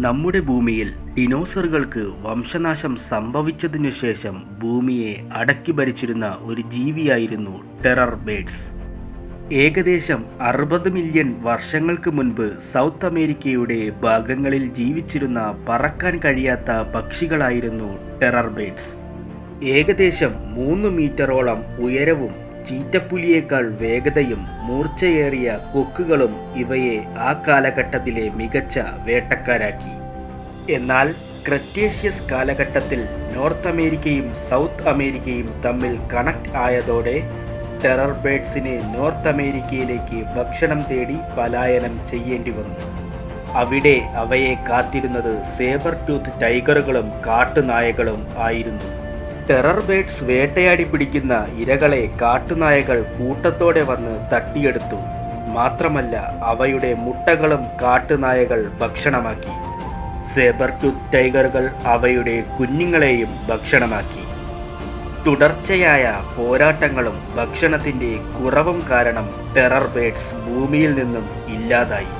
നമ്മുടെ ഭൂമിയിൽ ഡിനോസറുകൾക്ക് വംശനാശം സംഭവിച്ചതിനു ശേഷം ഭൂമിയെ അടക്കി ഭരിച്ചിരുന്ന ഒരു ജീവിയായിരുന്നു ടെറർ ബേഡ്സ്. ഏകദേശം അറുപത് മില്യൺ വർഷങ്ങൾക്ക് മുൻപ് സൗത്ത് അമേരിക്കയുടെ ഭാഗങ്ങളിൽ ജീവിച്ചിരുന്ന പറക്കാൻ കഴിയാത്ത പക്ഷികളായിരുന്നു ടെറർ ബേഡ്സ്. ഏകദേശം മൂന്ന് മീറ്ററോളം ഉയരവും ചീറ്റപ്പുലിയേക്കാൾ വേഗതയും മൂർച്ചയേറിയ കൊക്കുകളും ഇവയെ ആ കാലഘട്ടത്തിലെ മികച്ച വേട്ടക്കാരാക്കി. എന്നാൽ ക്രറ്റേഷ്യസ് കാലഘട്ടത്തിൽ നോർത്ത് അമേരിക്കയും സൗത്ത് അമേരിക്കയും തമ്മിൽ കണക്ട് ആയതോടെ ടെറർ ബേഡ്സിന് നോർത്ത് അമേരിക്കയിലേക്ക് ഭക്ഷണം തേടി പലായനം ചെയ്യേണ്ടി വന്നു. അവിടെ അവയെ കാത്തിരുന്നത് സേബർ ടൂത്ത് ടൈഗറുകളും കാട്ടുനായകളും ആയിരുന്നു. ടെറർ ബേഡ്സ് വേട്ടയാടി പിടിക്കുന്ന ഇരകളെ കാട്ടുനായകൾ കൂട്ടത്തോടെ വന്ന് തട്ടിയെടുത്തു. മാത്രമല്ല അവയുടെ മുട്ടകളും കാട്ടുനായകൾ ഭക്ഷണമാക്കി. സേബർ ടൂത്ത് ടൈഗറുകൾ അവയുടെ കുഞ്ഞുങ്ങളെയും ഭക്ഷണമാക്കി. തുടർച്ചയായ പോരാട്ടങ്ങളും ഭക്ഷണത്തിന്റെ കുറവും കാരണം ടെറർ ബേഡ്സ് ഭൂമിയിൽ നിന്നും ഇല്ലാതായി.